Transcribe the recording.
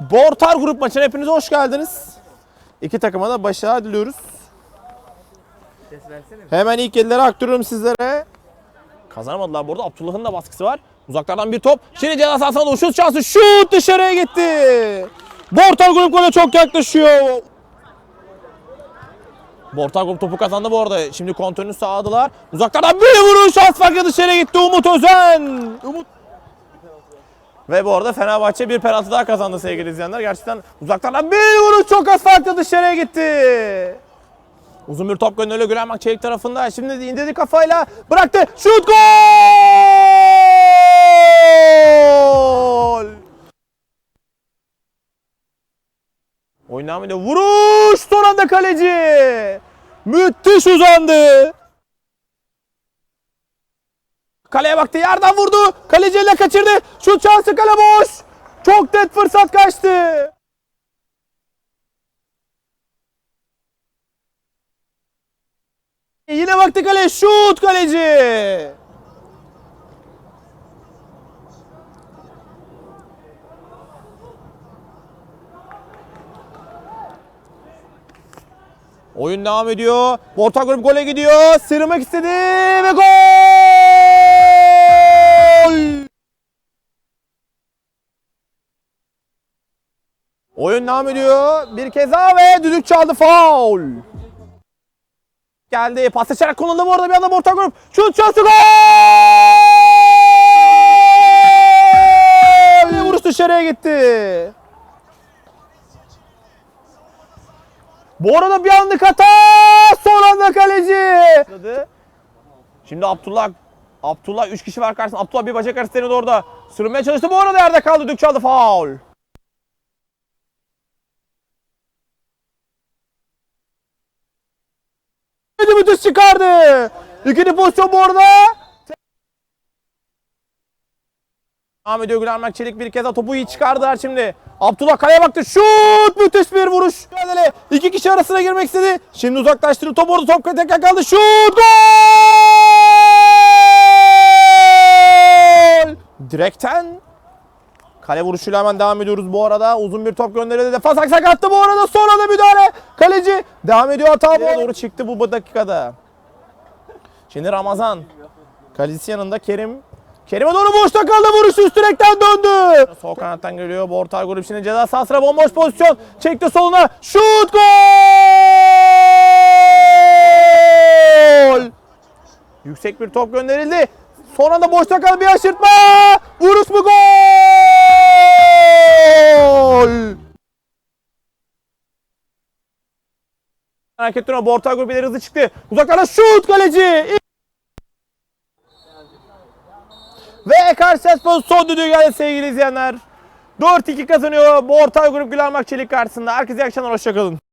Bortar grup maçına hepiniz hoş geldiniz. İki takıma da başarı diliyoruz. Hemen ilk elleri aktarıyorum sizlere. Kazanamadılar bu arada. Abdullah'ın da baskısı var. Uzaklardan bir top. Şimdi ceza sahasına doğru şansı. Şut dışarıya gitti. Bortar grup gole çok yaklaşıyor. Bortar grup topu kazandı bu arada. Şimdi kontrolünü sağladılar. Uzaklardan bir vuruş. Şans farkı dışarıya gitti Umut Özen. Umut ve bu arada Fenerbahçe bir penaltı daha kazandı sevgili izleyenler. Gerçekten uzaklardan bir vuruş çok az farklı dışarıya gitti. Uzun bir top gönderiliyor Gülenmak Çelik tarafında. Şimdi indirdi kafayla bıraktı. Şut gol! Oyun. Vuruş! Son kaleci. Müthiş uzandı. Kaleye baktı yerden vurdu. Kaleci elle kaçırdı. Şut şansı kale boş. Çok net fırsat kaçtı. Yine baktı kale. Şut kaleci. Oyun devam ediyor. Orta grup gole gidiyor. Sırmak istedi ve gol! Oyun devam ediyor. Bir kez daha ve düdük çaldı. Faul. Geldi. Pas açarak kullanıldı bu arada bir anda orta grup. Şut şansı gol! Vuruş dışarıya gitti. Bu arada bir anlık hata. Son anda kaleci. Şimdi Abdullah Abdullah 3 kişi var karşısında. Abdullah bir bacak arası denedi orada. Sürünmeye çalıştı. Bu arada yerde kaldı. Dük çaldı. Faul. Hadi müthiş çıkardı. İkinci pozisyon bu arada. Devam ediyor Gülenmek Çelik bir kez daha topu iyi çıkardılar şimdi. Abdullah kaleye baktı. Şut! Müthiş bir vuruş. Mücadele. İki kişi arasına girmek istedi. Şimdi uzaklaştırdı. Top orada top tekrar kaldı. Şut! Gol! Direkten Kale vuruşuyla hemen devam ediyoruz bu arada. Uzun bir top gönderildi. Defans aksak attı bu arada. Sonra da müdahale. Kaleci devam ediyor hata bu. Doğru çıktı bu dakikada. Şimdi Ramazan. Kalecisi yanında Kerim. Kerim'e doğru boşta kaldı. Vuruş üst direkten döndü. Sol kanattan geliyor. Bu orta grup şimdi ceza sahasına bomboş pozisyon. Çekti soluna. Şut gol! Yüksek bir top gönderildi. Sonra da boşta kalan bir aşırtma. Vuruş mu gol? Hareket dönüyor. Bu orta grup ileri hızlı çıktı. Uzaklara şut kaleci. Ve Karşıyspor son düdüğü geldi sevgili izleyenler. 4-2 kazanıyor bu orta grup Gülermak Çelik karşısında. Herkese iyi akşamlar. Hoşçakalın.